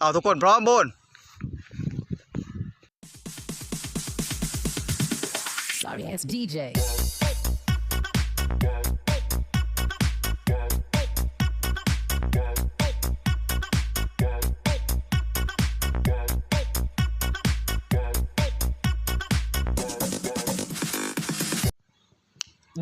เอาทุกคนพร้อมบุญ Sorry ass DJ.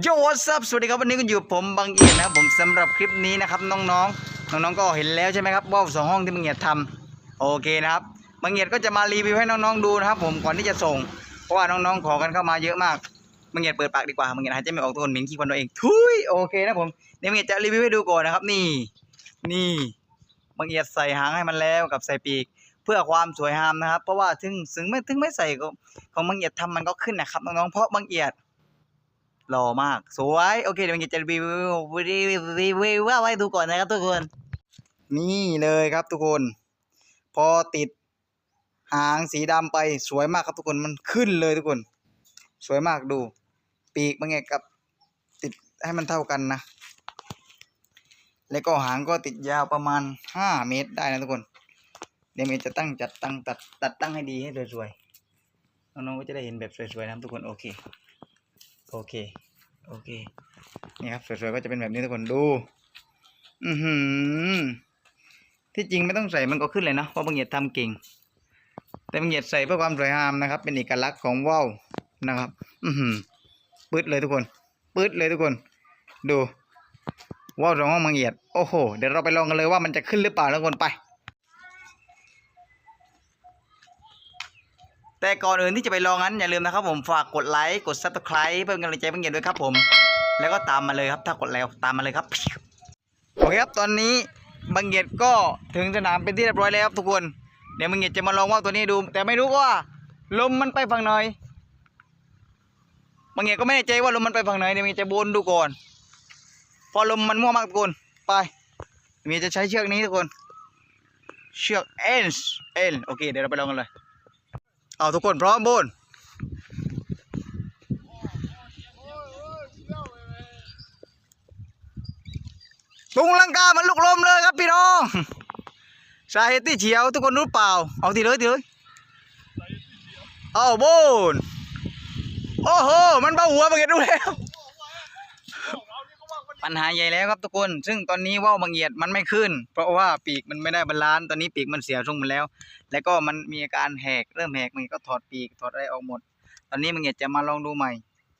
โยวัสสวัสดีครับวันนี้ก็อยู่กับผมบางเอียดนะครับผมสำหรับคลิปนี้นะครับน้องๆน้องๆก็เห็นแล้วใช่ไหมครับว่าวสองห้องที่บางเอียดทำ โอเคนะครับบางเอียดก็จะมารีวิวให้น้องๆดูนะครับผมก่อนที่จะส่ง เพราะว่าน้องๆขอกันเข้ามาเยอะมากบางเอียดเปิดปากดีกว่าบางเอียดหายใจไม่ออกทุกคนเหม็นขี้ควันตัวเองทุยโอเคนะผมเดี๋ยวบางเอียดจะรีวิวให้ดูก่อนนะครับ นี่ นี่บางเอียดใส่หางให้มันแล้วกับใส่ปีก เพื่อความสวยงามนะครับ เพราะว่าถึงถึงไม่ถึงไม่ใส่ก็ของบางเอียดทำมันก็ขึ้นนะครับน้องๆเพราะบางเอียดหล่อมากสวยโอเคเดี๋ยวมันจะรีวิวรีวิวว่าไว้ดูก่อนนะครับทุกคน นี่เลยครับทุกคน พอติดหางสีดำไปสวยมากครับทุกคนมันขึ้นเลยทุกคน สวยมากดู ปีกมันไงกับติดให้มันเท่ากันนะ แล้วก็หางก็ติดยาวประมาณห้าเมตรได้นะทุกคนเดี๋ยวเมจะตั้งจัดตั้งตัดตัดตั้งให้ดีให้สวยๆน้องๆก็จะได้เห็นแบบสวยๆนะทุกคนโอเคโอเคโอเคนี่ครับสวยๆก็จะเป็นแบบนี้ทุกคนดู อือหือ ที่จริงไม่ต้องใส่มันก็ขึ้นเลยนะเพราะบางเหยียดทำเก่ง แต่บางเหยียดใส่เพื่อความสวยงามนะครับ เป็นเอกลักษณ์ของว่าวนะครับ อือหือปื๊ดเลยทุกคนปื๊ดเลยทุกคน ดูว่าวสองห้องบางเหยียดโอ้โหเดี๋ยวเราไปลองกันเลยว่ามันจะขึ้นหรือเปล่าทุกคนไปแต่ก่อนอื่นที่จะไปลองนั้นอย่าลืมนะครับผมฝากกดไลค์กด subscribe เพื่อเป็นกำลังใจเพื่อนเย็นด้วยครับผม แล้วก็ตามมาเลยครับถ้ากดแล้วตามมาเลยครับโอเคครับตอนนี้ บังเกียดก็ถึงสนามเป็นที่เรียบร้อยแล้วครับทุกคน เดี๋ยวบังเกียดจะมาลองว่าวตัวนี้ดู แต่ไม่รู้ว่าลมมันไปฝั่งไหนบังเกียดก็ไม่แน่ใจว่าลมมันไปฝั่งไหนเดี๋ยวบังเกียดจะบนดูก่อน พอลมมันมั่วมากทุกคนไปบังเกียดจะใช้เชือกนี้ทุกคน เชือกเอ็นเอ็นโอเคเดี๋ยวเราไปลองกันเลยเอาทุกคนพร้อมบุญ ตุงลังกามันลุกลมเลยครับพี่น้องสาเหตุที่เฉียวทุกคนรู้เปล่า เอาทีเลยทีเลยเอาบุญโอ้โหมันเบาหัวบางเอียดดูแล้วปัญหาใหญ่แล้วครับทุกคน ซึ่งตอนนี้ว่าวบางเอียดมันไม่ขึ้น เพราะว่าปีกมันไม่ได้บาลานซ์ตอนนี้ปีกมันเสียทรงหมดแล้ว แล้วก็มันมีอาการแหกเริ่มแหกมันก็ถอดปีกถอดอะไรออกหมด ตอนนี้มังเอียดจะมาลองดูใหม่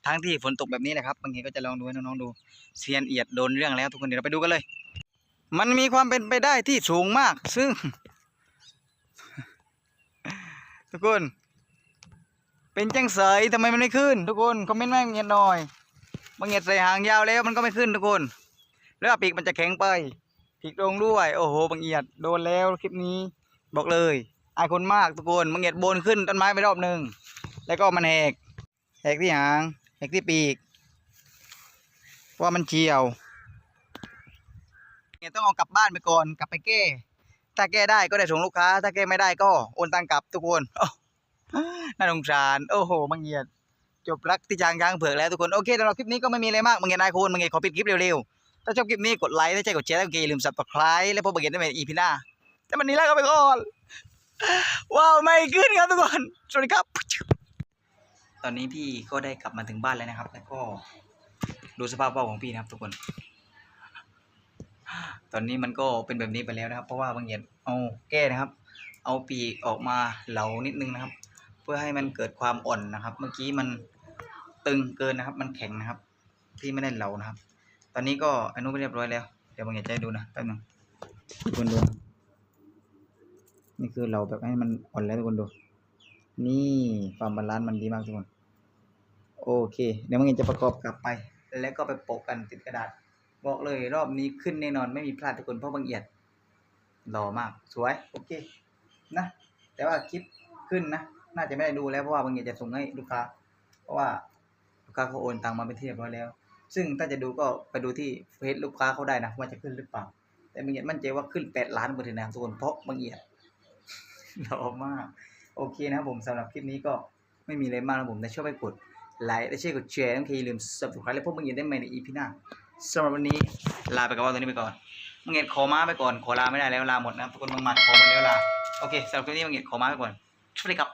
ทั้งที่ฝนตกแบบนี้แหละครับมังเอีก็จะลองดูให้น้องๆดูเซียนเอียดโดนเรื่องแล้วทุกคนเดี๋ยวเราไปดูกันเลย มันมีความเป็นไปได้ที่สูงมาก ซึ่ง ทุกคน เป็นจังเสยทำไมมันไม่ขึ้น ทุกคนคอมเมนต์มาให้มังเอียดหน่อยมังเอียดใส่หางยาวแล้วมันก็ไม่ขึ้นทุกคน แล้วปีกมันจะแข็งไปปีกตรงด้วย โอ้โหบางเอียดโดนแล้วคลิปนี้ บอกเลยอายคนมากทุกคนมังเงียดโบนขึ้นต้นไม้ไปรอบหนึ่งแล้วก็มันแหกแหกที่หาง แหกที่ปีกเพราะมันเฉียวเนี่ยต้องเอากลับบ้านไปก่อนกลับไปแก้ ถ้าแก้ได้ก็ได้ส่งลูกค้า ถ้าแก้ไม่ได้ก็โอนตังกลับทุกคนน่าสงสารโอ้โหมังเงียดจบรักที่จางช้างเผือกแล้วทุกคนโอเคสำหรับคลิปนี้ก็ไม่มีอะไรมากมังเงียดนายคุณมังเงียดขอปิดคลิปเร็วๆถ้าชอบคลิปนี้กดไลค์ถ้าใช่กดแชร์แล้วก็อย่าลืม subscribe แล้วพบกันได้ใหม่อีพีหน้าแต่วันนี้ลาไปก่อนว้าวไม่ขึ้นครับทุกคนสวัสดีครับ ตอนนี้พี่ก็ได้กลับมาถึงบ้านแล้วนะครับ แล้วก็ดูสภาพว่าวของพี่นะครับทุกคน ตอนนี้มันก็เป็นแบบนี้ไปแล้วนะครับ เพราะว่าบางเหยียดเอาแก้นะครับ เอาปีกออกมาเหลานิดนึงนะครับ เพื่อให้มันเกิดความอ่อนนะครับ เมื่อกี้มันตึงเกินนะครับ มันแข็งนะครับ พี่ไม่ได้เหลานะครับ ตอนนี้ก็อนุไปเรียบร้อยแล้ว เดี๋ยวบางเหยียดจะให้ดูนะแป๊บนึงทุกคนดูนี่คือเราแบบให้มันอ่อนแล้วทุกคนดู นี่ความบาลานซ์มันดีมากทุกคน โอเค เดี๋ยวมันจะประกอบกลับไป แล้วก็ไปโปะกันติดกระดาษ บอกเลยรอบนี้ขึ้นแน่นอนไม่มีพลาดทุกคนเพราะบางเอียดหล่อมากสวย โอเค นะ แต่ว่าคลิปขึ้นนะ น่าจะไม่ได้ดูแล้วเพราะว่าบางเอียดจะส่งให้ลูกค้า เพราะว่าลูกค้าเขาโอนตังมาเป็นที่เรียบร้อยแล้ว ซึ่งถ้าจะดูก็ไปดูที่เฟซลูกค้าเขาได้นะว่าจะขึ้นหรือเปล่า แต่บางเอียดมั่นใจว่าขึ้นแปดล้านเปอร์เซ็นต์นะครับทุกคนเพราะบางเอียดหล่อมาก โอเคนะครับผมสำหรับคลิปนี้ก็ไม่มีอะไรมากนะผมแต่ชอบไปกดไลค์และช่วยกดแชร์น้องคอย่าลืม subscribe และพบมึงยินได้ใหม่ใน EP หน้าสำหรับวันนี้ลาไปกับว่าตัวนี้ไปก่อนมึงเห็นขอมาไปก่อนขอลาไม่ได้แล้วลาหมดนะทุกคนมึงมาขอหมดแล้วลาโอเคสำหรับคลิปนี้บางเงียดขอมาไปก่อนช่วยกับ